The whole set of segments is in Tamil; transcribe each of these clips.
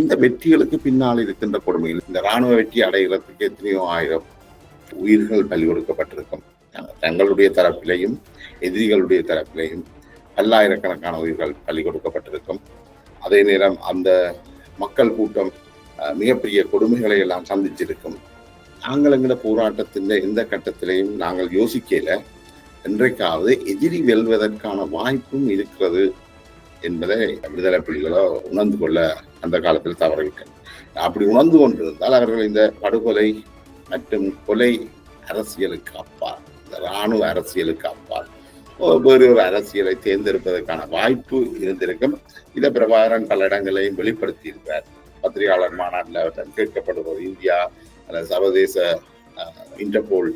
இந்த வெற்றிகளுக்கு பின்னால் இருக்கின்ற கொடுமைகள் இந்த ராணுவ வெற்றி அடைகிறதுக்கு எத்தனையோ ஆயிரம் உயிர்கள் பலி கொடுக்கப்பட்டிருக்கும் தங்களுடைய தரப்பிலையும் எதிரிகளுடைய தரப்பிலையும் பல்லாயிரக்கணக்கான உயிர்கள் பலி கொடுக்கப்பட்டிருக்கும் அதே நேரம் அந்த மக்கள் கூட்டம் மிகப்பெரிய கொடுமைகளை எல்லாம் சந்திச்சிருக்கும். நாங்கள் எங்கட போராட்டத்தின் எந்த கட்டத்திலையும் நாங்கள் யோசிக்கல. என்றைக்காவது எதிரி வெல்வதற்கான வாய்ப்பும் இருக்கிறது. என்பதை விடுதலை புலிகளோ உணர்ந்து கொள்ள அந்த காலத்தில் தவறிவிட்டனர் அப்படி உணர்ந்து கொண்டிருந்தால் அவர்கள் இந்த படுகொலை மற்றும் கொலை அரசியலுக்கு அப்பால் இந்த இராணுவ அரசியலுக்கு அப்பால் வேறு ஒரு அரசியலை தேர்ந்தெடுப்பதற்கான வாய்ப்பு இருந்திருக்கும். இதை பிரபாகரன் பல இடங்களையும் வெளிப்படுத்தியிருக்கிறார் பத்திரிகையாளர் மாநாட்டில் கேட்கப்படுவது இந்தியா சர்வதேச இன்டர்போல்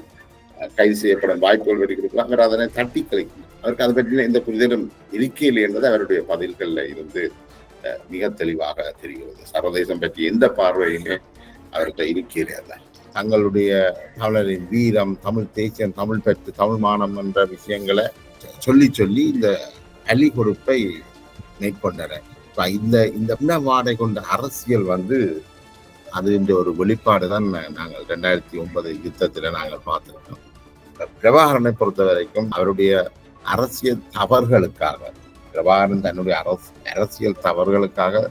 கைது செய்யப்படும் வாய்ப்புகள் வெளிக்கிருக்கலாம் அதனை தட்டி கழிக்கும் அவருக்கு அதை பற்றின எந்த புரிதலும் இருக்கையில் என்பது அவருடைய பதில்களில் இருந்து மிக தெளிவாக தெரிகிறது. சர்வதேசம் பற்றி எந்த பார்வையிலே அவர்கிட்ட இருக்கையிலே அல்ல. தங்களுடைய தமிழரின் வீரம் தமிழ் தேசியம் தமிழ் பெற்று தமிழ் மானம் என்ற விஷயங்களை சொல்லி சொல்லி இந்த அலி கொடுப்பை மேற்கொண்டனர் இந்த இந்த இனவாடை கொண்ட அரசியல் வந்து அது இந்த ஒரு வெளிப்பாடு தான் நாங்கள் ரெண்டாயிரத்தி ஒன்பது யுத்தத்தில் நாங்கள் பார்த்துருக்கோம். பிரபாகரனை பொறுத்த வரைக்கும் அவருடைய அரசியல் தவறுகளுக்காக பிரபாகரன் தன்னுடைய அரசு அரசியல் தவறுகளுக்காக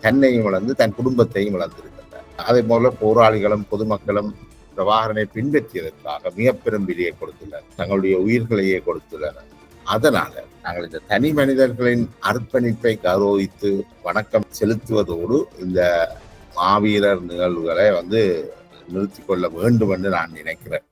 தன்னையும் வளர்ந்து தன் குடும்பத்தையும் வளர்ந்திருக்கின்றார். அதே போல போராளிகளும் பொதுமக்களும் பிரபாகரனை பின்பற்றியதற்காக மிக பெரும் விலையை கொடுத்துள்ளனர். தங்களுடைய உயிர்களையே கொடுத்துள்ளனர். அதனால நாங்கள் இந்த தனி மனிதர்களின் அர்ப்பணிப்பை கௌரவித்து வணக்கம் செலுத்துவதோடு இந்த மாவீரர் நிகழ்வுகளை வந்து நிறுத்திக் கொள்ள வேண்டும் என்று நான் நினைக்கிறேன்.